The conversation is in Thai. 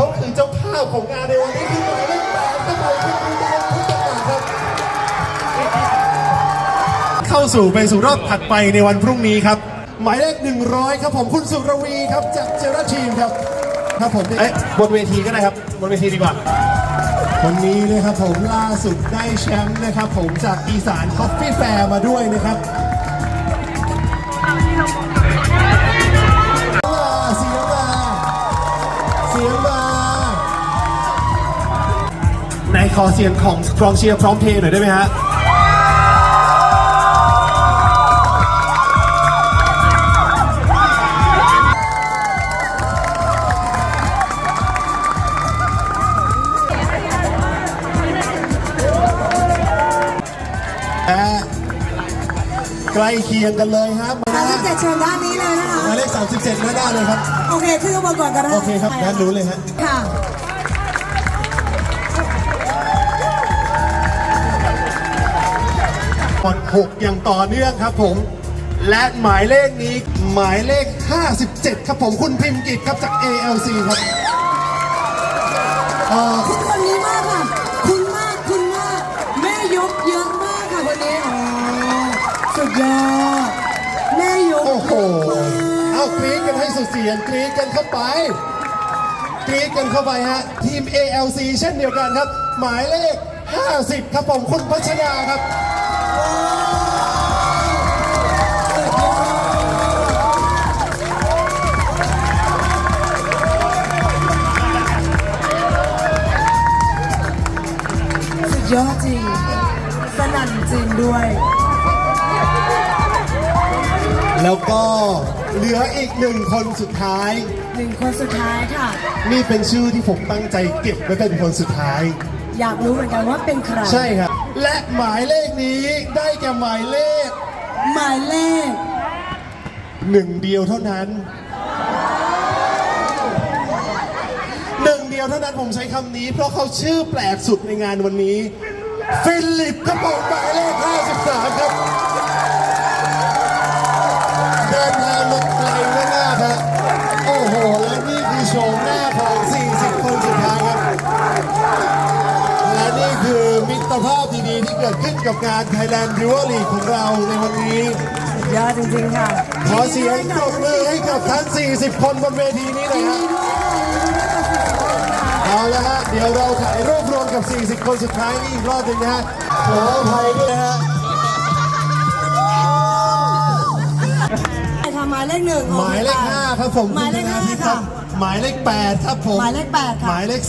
เขาคือเจ้าภาพของงานในวันนี้คือหมายเลขแปดครับผมคุณคุณดาวพุทธกาศครับ เข้าสู่ไปสู่รอบถัดไปในวันพรุ่งนี้ครับ หมายเลข100 ครับผมคุณสุรวีครับจากเจราทีมครับครับผมเอ๊ะบนเวทีก็ได้ครับ บนเวทีดีกว่าคนนี้นะครับผมล่าสุดได้แชมป์นะครับผมจากอีสานคอฟฟี่แฟร์มาด้วยนะครับ ในขอเสียงของกรองเชียร์พร้อมเพลงหน่อยได้ไหมฮะและใกล้เคียงกันเลยครับหมายเลขเจ็ดเชิญด้านนี้เลยนะคะ หมายเลข37หน้าด้านเลยครับ โอเค ขึ้นมาก่อนก็ได้โอเคครับด้านนู้นเลยฮะ ค่ะ ตอน6อย่างต่อเนื่องครับผม และหมายเลขนี้หมายเลข 57 ครับผมคุณพิมพ์กิจครับจาก ALC ครับเอ่อคุณคนนี้มากค่ะ คุณมากคุณมาก แม่ยกเยอะมากค่ะวันนี้อ๋อสุดยอดแม่ยกโอ้โหเยอะมากเอากรี๊ดกันให้สุดเสียงกรี๊ดกันเข้าไปกรี๊ดกันเข้าไปฮะ ทีม ALC เช่นเดียวกันครับ หมายเลข 50 ครับผมคุณพัชดาครับ ยอดจริง สนั่นจริงด้วย แล้วก็เหลืออีกหนึ่งคนสุดท้าย หนึ่งคนสุดท้ายค่ะ นี่เป็นชื่อที่ผมตั้งใจเก็บไว้เป็นคนสุดท้าย อยากรู้เหมือนกันว่าเป็นใคร ใช่ครับ และหมายเลขนี้ได้แก่หมายเลข หมายเลข หนึ่งเดียวเท่านั้นหนึ่งเดียวเท่านั้นผมใช้คำนี้ เพราะเขาชื่อแปลกสุดในงานวันนี้ ฟิลิปครับผมหมายเลข53 ครับ เดินทางมาไกลมากๆครับโอ้โห และนี่คือโฉมหน้าของ 40 คนสุดท้ายครับ และนี่คือมิตรภาพดีๆที่เกิดขึ้นกับงาน Thailand r e w e r League ของเราในวันนี้ สุดยอดจริงๆค่ะขอเสียงปรบมือให้กับทั้ง 40 คนบนเวทีนี้หน่อยฮะเอา กับ 40 คนสุดท้ายนี้อีกรอบหนึ่งนะฮะขออภัยด้วยนะฮะใครคะหมายเลขหนึ่งหมายเลข5ครับผมหมายเลขคุณธห้าทิพย์คค่ะรับหมายเลข8ครับผมหมายเลขแปดค่ะ หมายเลข